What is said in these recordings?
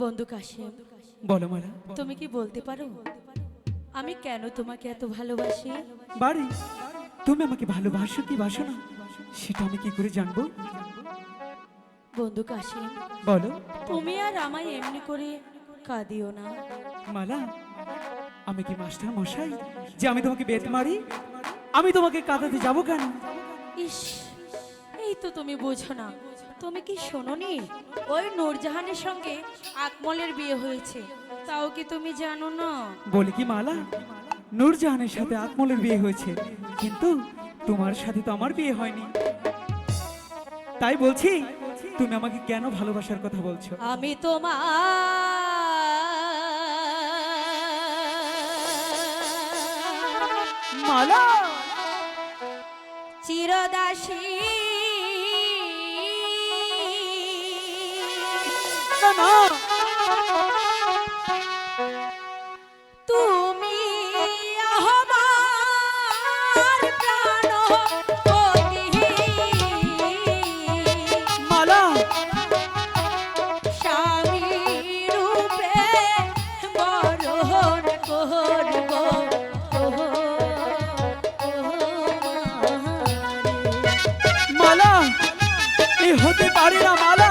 বন্ধু কাশিম বলো মালা তুমি কি বলতে পারো? আমি কেন তোমাকে এত ভালোবাসি? বাড়ি তুমি আমাকে ভালোবাসো কি বাসো না? সেটা আমি কি করে জানব? বন্ধু কাশিম বলো। তুমি আর আমায় এমনি করে কাঁদিও না। মালা আমি কি মাস্টার মশাই? যে আমি তোমাকে বেত মারি আমি তোমাকে কাঁদাতে যাব কেন? ইস তো তুমি বোঝো না। তুমি কি শোনোনি? ওই নূরজাহানের সঙ্গে আকমলের বিয়ে হয়েছে। তাও কি তুমি জানো না? বলি কি মালা? নূরজাহানের সাথে আকমলের বিয়ে হয়েছে। কিন্তু তোমার সাথে তো আমার বিয়ে হয়নি। তাই বলছি তুমি আমাকে কেন ভালোবাসার কথা বলছো? আমি তোমার মালা! চিরদাসী মালা। এ হতে পারে না মালা।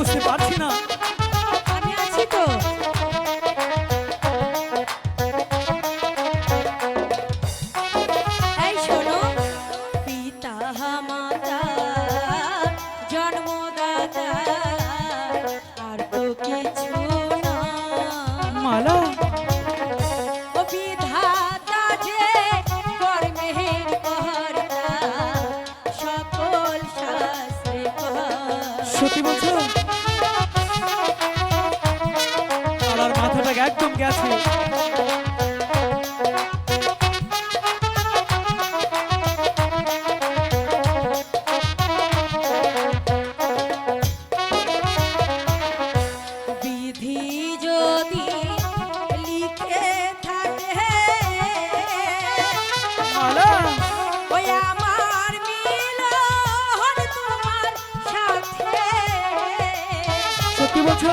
বুঝতে পারছি না। আমি আছি তো। এই শোনো পিতা মাতা জন্মদাতা আর তো কিছু না। মালা। সত্যি বলছো? সত্যি বলছো?